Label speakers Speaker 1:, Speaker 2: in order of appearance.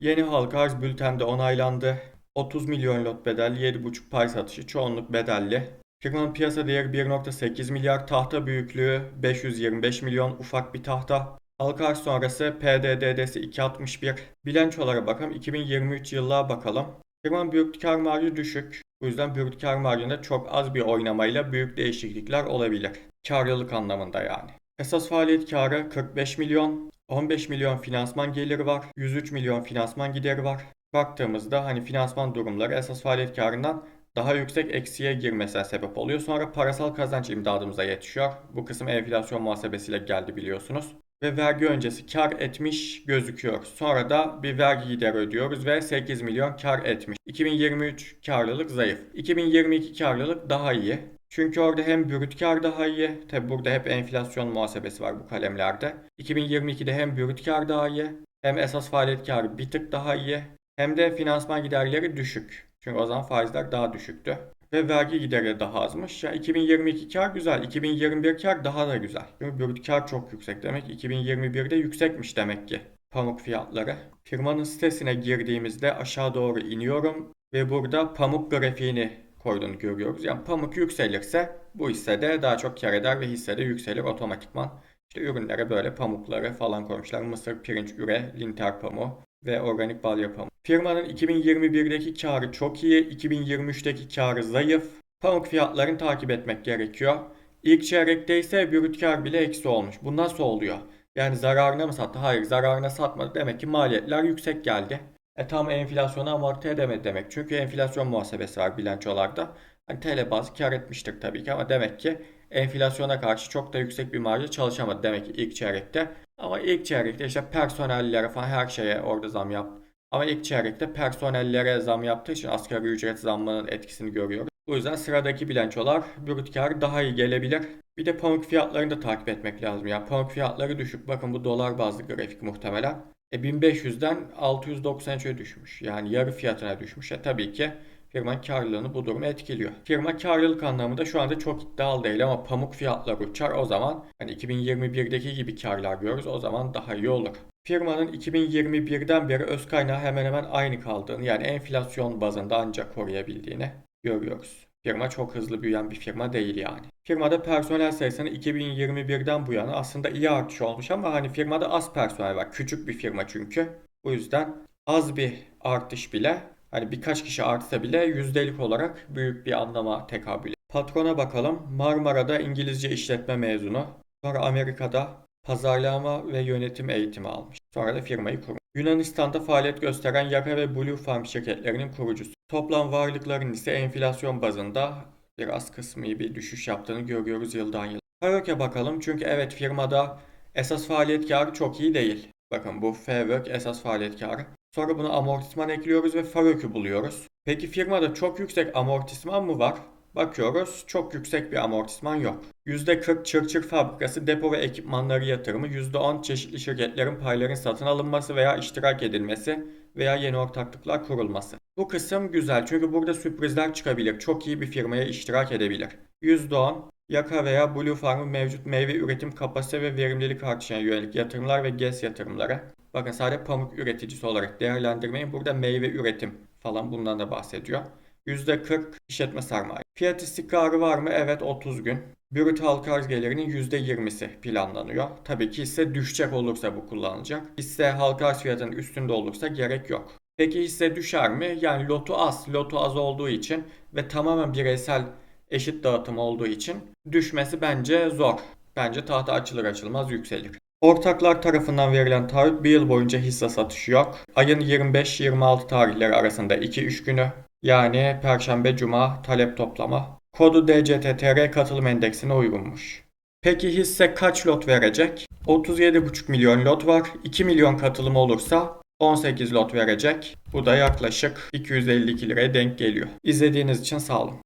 Speaker 1: Yeni halka arz bültende onaylandı. 30 milyon lot bedel, 7,5 pay satışı, çoğunluk bedelli. Firmanın piyasa değeri 1.8 milyar, tahta büyüklüğü 525 milyon, ufak bir tahta. Halka arz sonrası PDD'si 2.61. Bilançolara bakalım, 2023 yıllığa bakalım. Firmanın brüt kar marjı düşük. Bu yüzden brüt kar marjında çok az bir oynamayla büyük değişiklikler olabilir. Karlılık anlamında yani. Esas faaliyet karı 45 milyon, 15 milyon finansman geliri var, 103 milyon finansman gideri var. Baktığımızda hani finansman durumları esas faaliyet karından daha yüksek eksiye girmesine sebep oluyor. Sonra parasal kazanç imdadımıza yetişiyor. Bu kısım enflasyon muhasebesiyle geldi biliyorsunuz. Ve vergi öncesi kar etmiş gözüküyor. Sonra da bir vergi gideri ödüyoruz ve 8 milyon kar etmiş. 2023 karlılık zayıf. 2022 karlılık daha iyi. Çünkü orada hem brüt kar daha iyi. Tabi burada hep enflasyon muhasebesi var bu kalemlerde. 2022'de hem brüt kar daha iyi. Hem esas faaliyet karı bir tık daha iyi. Hem de finansman giderleri düşük. Çünkü o zaman faizler daha düşüktü. Ve vergi gideri daha azmış. Ya 2022 kar güzel. 2021 kar daha da güzel. Çünkü brüt kar çok yüksek demek. 2021'de yüksekmiş demek ki pamuk fiyatları. Firmanın sitesine girdiğimizde aşağı doğru iniyorum ve burada pamuk grafiğini koyduğunu görüyoruz. Yani pamuk yükselirse bu hissede daha çok kar eder ve hissede yükselir otomatikman. İşte ürünlere böyle pamukları falan koymuşlar. Mısır, pirinç, üre, linter pamuğu ve organik balya pamuğu. Firmanın 2021'deki karı çok iyi, 2023'teki karı zayıf. Pamuk fiyatlarını takip etmek gerekiyor. İlk çeyrekte ise brüt kar bile eksi olmuş. Bu nasıl oluyor? Yani zararına mı sattı? Hayır zararına satmadı. Demek ki maliyetler yüksek geldi. E tam enflasyonu amorti edemedi demek. Çünkü enflasyon muhasebesi var bilançolarda. Hani TL bazı kar etmiştir tabii ki ama demek ki enflasyona karşı çok da yüksek bir marjı çalışamadı demek ki ilk çeyrekte. Ama ilk çeyrekte işte personellere falan her şeye orada zam yaptı. Ama ilk çeyrekte personellere zam yaptığı için asgari ücret zammının etkisini görüyoruz. Bu yüzden sıradaki bilançolar brüt kar daha iyi gelebilir. Bir de pamuk fiyatlarını da takip etmek lazım. Yani pamuk fiyatları düşük. Bakın bu dolar bazlı grafik muhtemelen. E 1500'den 693'e düşmüş. Yani yarı fiyatına düşmüş. E tabii ki firmanın karlılığını bu durum etkiliyor. Firma karlılık anlamında şu anda çok iddialı değil ama pamuk fiyatları uçar o zaman hani 2021'deki gibi karlar görürüz o zaman daha iyi olur. Firmanın 2021'den beri öz kaynağı hemen hemen aynı kaldığını yani enflasyon bazında ancak koruyabildiğini görüyoruz. Firma çok hızlı büyüyen bir firma değil yani. Firmada personel sayısını 2021'den bu yana aslında iyi artış olmuş ama hani firmada az personel var. Küçük bir firma çünkü. Bu yüzden az bir artış bile hani birkaç kişi artsa bile yüzdelik olarak büyük bir anlama tekabül. Patrona bakalım. Marmara'da İngilizce işletme mezunu. Sonra Amerika'da pazarlama ve yönetim eğitimi almış. Sonra da firmayı kurmuş. Yunanistan'da faaliyet gösteren Yaka ve Blue Farm şirketlerinin kurucusu. Toplam varlıkların ise enflasyon bazında biraz kısmi bir düşüş yaptığını görüyoruz yıldan yıla. Faroke bakalım çünkü evet firmada esas faaliyet karı çok iyi değil. Bakın bu Fairwork esas faaliyet karı. Sonra buna amortisman ekliyoruz ve Faroke'u buluyoruz. Peki firmada çok yüksek amortisman mı var? Bakıyoruz çok yüksek bir amortisman yok. %40 çırçır fabrikası depo ve ekipmanları yatırımı, %10 çeşitli şirketlerin payların satın alınması veya iştirak edilmesi veya yeni ortaklıklar kurulması. Bu kısım güzel çünkü burada sürprizler çıkabilir. Çok iyi bir firmaya iştirak edebilir. %10 Yaka veya Blue Farm'ın mevcut meyve üretim kapasite ve verimlilik artışına yönelik yatırımlar ve GES yatırımları. Bakın sadece pamuk üreticisi olarak değerlendirmeyin. Burada meyve üretim falan bundan da bahsediyor. %40 işletme sermaye. Fiyat istikrarı var mı? Evet 30 gün. Brüt halka arz gelirinin %20'si planlanıyor. Tabii ki hisse düşecek olursa bu kullanılacak. Hisse halka arz fiyatının üstünde olursa gerek yok. Peki hisse düşer mi? Yani lotu az. Lotu az olduğu için ve tamamen bireysel eşit dağıtım olduğu için düşmesi bence zor. Bence tahta açılır açılmaz yükselir. Ortaklar tarafından verilen taahhüt bir yıl boyunca hisse satışı yok. Ayın 25-26 tarihleri arasında 2-3 günü yani Perşembe Cuma talep toplama. Kodu DCTTR katılım endeksine uygunmuş. Peki hisse kaç lot verecek? 37,5 milyon lot var. 2 milyon katılım olursa 18 lot verecek. Bu da yaklaşık 252 liraya denk geliyor. İzlediğiniz için sağ olun.